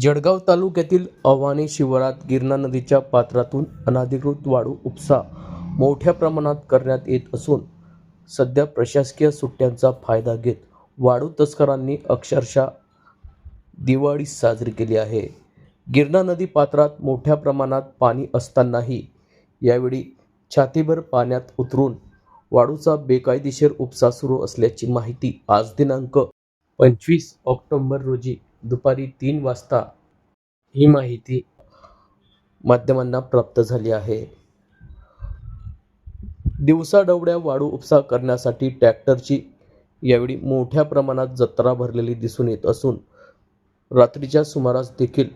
जळगाव तालुक्यातील अव्हाणे शिवारात गिरणा नदीच्या पात्रातून अनाधिकृत वाळू उपसा मोठ्या प्रमाणात करण्यात येत असून सध्या प्रशासकीय सुट्ट्यांचा फायदा घेत वाळू तस्करांनी अक्षरशः दिवाळी साजरी केली आहे. गिरणा नदी पात्रात मोठ्या प्रमाणात पाणी असतानाही यावेळी छातीभर पाण्यात उतरून वाळूचा बेकायदेशीर उपसा सुरू असल्याची माहिती आज दिनांक पंचवीस ऑक्टोंबर रोजी दुपारी तीन वाजता ही माहिती माध्यमांना प्राप्त झाली आहे. दिवसाडवड्या वाळू उपसा करण्यासाठी ट्रॅक्टरची यावेळी मोठ्या प्रमाणात जत्रा भरलेली दिसून येत असून रात्रीच्या सुमारास देखील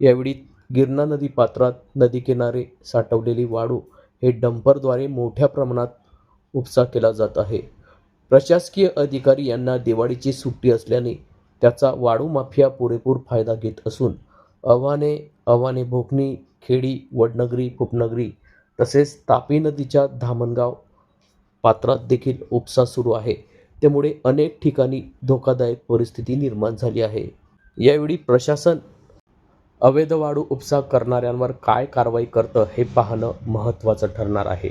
यावेळी गिरणा नदी पात्रात नदीकिनारे साठवलेली वाळू हे डंपरद्वारे मोठ्या प्रमाणात उपसा केला जात आहे. प्रशासकीय अधिकारी यांना दिवाळीची सुट्टी असल्याने त्याचा वाळू माफिया पुरेपूर फायदा घेत असून अव्हाने अव्हाने भोकणी खेडी वडनगरी उपनगरी तसेच तापी नदीच्या धामणगाव पात्रात देखील उपसा सुरू आहे. त्यामुळे अनेक ठिकाणी धोकादायक परिस्थिती निर्माण झाली आहे. यावेळी प्रशासन अवैध वाळू उपसा करणाऱ्यांवर काय कारवाई करतं हे पाहणं महत्त्वाचं ठरणार आहे.